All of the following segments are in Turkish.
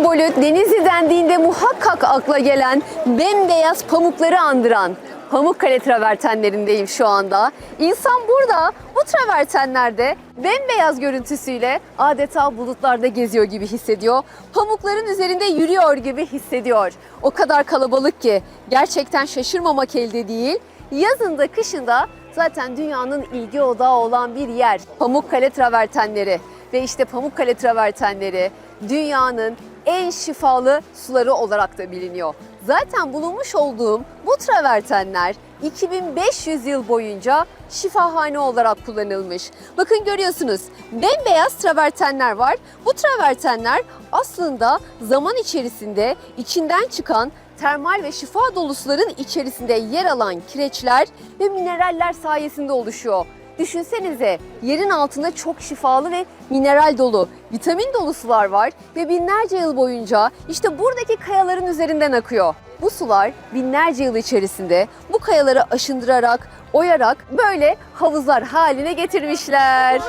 sembolü Denizli dendiğinde muhakkak akla gelen bembeyaz pamukları andıran Pamukkale travertenlerindeyim şu anda. İnsan burada bu travertenlerde bembeyaz görüntüsüyle adeta bulutlarda geziyor gibi hissediyor. Pamukların üzerinde yürüyor gibi hissediyor. O kadar kalabalık ki gerçekten şaşırmamak elde değil. Yazında kışında zaten dünyanın ilgi odağı olan bir yer. Pamukkale travertenleri ve işte Pamukkale travertenleri dünyanın en şifalı suları olarak da biliniyor. Zaten bulunmuş olduğum bu travertenler 2500 yıl boyunca şifahane olarak kullanılmış. Bakın görüyorsunuz bembeyaz travertenler var. Bu travertenler aslında zaman içerisinde içinden çıkan termal ve şifa dolu suların içerisinde yer alan kireçler ve mineraller sayesinde oluşuyor. Düşünsenize yerin altında çok şifalı ve mineral dolu, vitamin dolu sular var ve binlerce yıl boyunca işte buradaki kayaların üzerinden akıyor. Bu sular binlerce yıl içerisinde bu kayaları aşındırarak, oyarak böyle havuzlar haline getirmişler.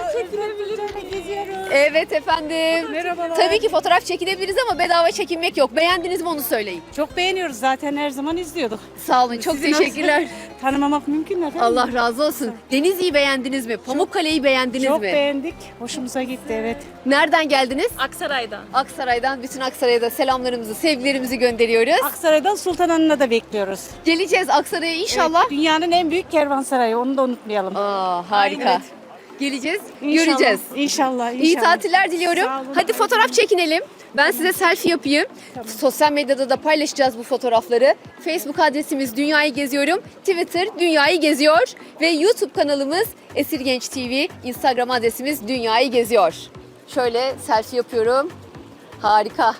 Evet efendim. Merhabalar. Tabii ki fotoğraf çekinebiliriz ama bedava çekinmek yok. Beğendiniz mi onu söyleyin. Çok beğeniyoruz zaten her zaman izliyorduk. Sağ olun. Çok Sizin teşekkürler. Tanımamak mümkün mü efendim? Allah razı olsun. Denizli'yi beğendiniz mi? Pamukkale'yi beğendiniz Çok mi? beğendik. Hoşumuza gitti evet. Nereden geldiniz? Aksaray'dan. Aksaray'dan bütün Aksaray'a da selamlarımızı, sevgilerimizi gönderiyoruz. Aksaray'dan Sultanhanı'na da bekliyoruz. Geleceğiz Aksaray'a inşallah. Evet, dünyanın en büyük kervansarayı onu da unutmayalım. Aa, harika. Aynen. Geleceğiz, İnşallah, göreceğiz. İnşallah, inşallah. İyi tatiller diliyorum. Olun. Hadi fotoğraf çekinelim. Ben size selfie yapayım. Sosyal medyada da paylaşacağız bu fotoğrafları. Facebook adresimiz Dünyayı Geziyorum. Twitter Dünyayı Geziyor. Ve YouTube kanalımız Esir Genç TV. Instagram adresimiz Dünyayı Geziyor. Şöyle selfie yapıyorum. Harika.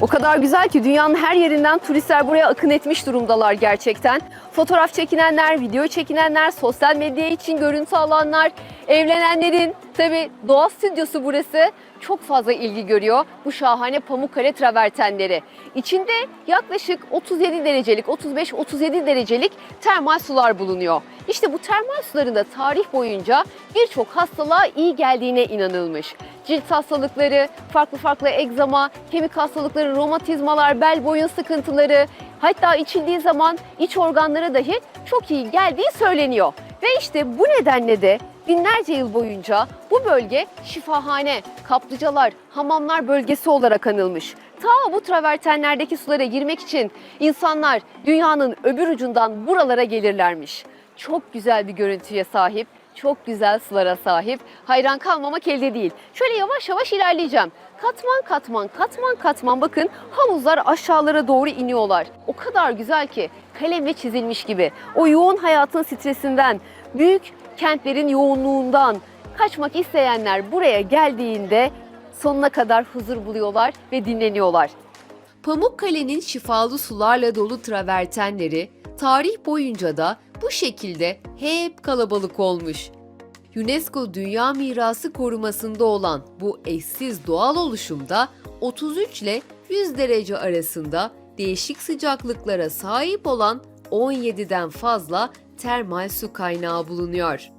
O kadar güzel ki dünyanın her yerinden turistler buraya akın etmiş durumdalar gerçekten. Fotoğraf çekinenler, video çekinenler, sosyal medya için görüntü alanlar, evlenenlerin tabi doğa stüdyosu burası çok fazla ilgi görüyor. Bu şahane Pamukkale travertenleri. İçinde yaklaşık 37 derecelik, 35-37 derecelik termal sular bulunuyor. İşte bu termal suların da tarih boyunca birçok hastalığa iyi geldiğine inanılmış. Cilt hastalıkları, farklı farklı egzama, kemik hastalıkları, romatizmalar, bel boyun sıkıntıları, hatta içildiği zaman iç organlara dahi çok iyi geldiği söyleniyor. Ve işte bu nedenle de binlerce yıl boyunca bu bölge şifahane, kaplıcalar, hamamlar bölgesi olarak anılmış. Ta bu travertenlerdeki sulara girmek için insanlar dünyanın öbür ucundan buralara gelirlermiş. Çok güzel bir görüntüye sahip, çok güzel sulara sahip. Hayran kalmamak elde değil. Şöyle yavaş yavaş ilerleyeceğim. Katman katman katman katman bakın havuzlar aşağılara doğru iniyorlar. O kadar güzel ki kalemle çizilmiş gibi. O yoğun hayatın stresinden, büyük kentlerin yoğunluğundan kaçmak isteyenler buraya geldiğinde sonuna kadar huzur buluyorlar ve dinleniyorlar. Pamukkale'nin şifalı sularla dolu travertenleri tarih boyunca da bu şekilde hep kalabalık olmuş. UNESCO Dünya Mirası korumasında olan bu eşsiz doğal oluşumda 33 ile 100 derece arasında değişik sıcaklıklara sahip olan 17'den fazla termal su kaynağı bulunuyor.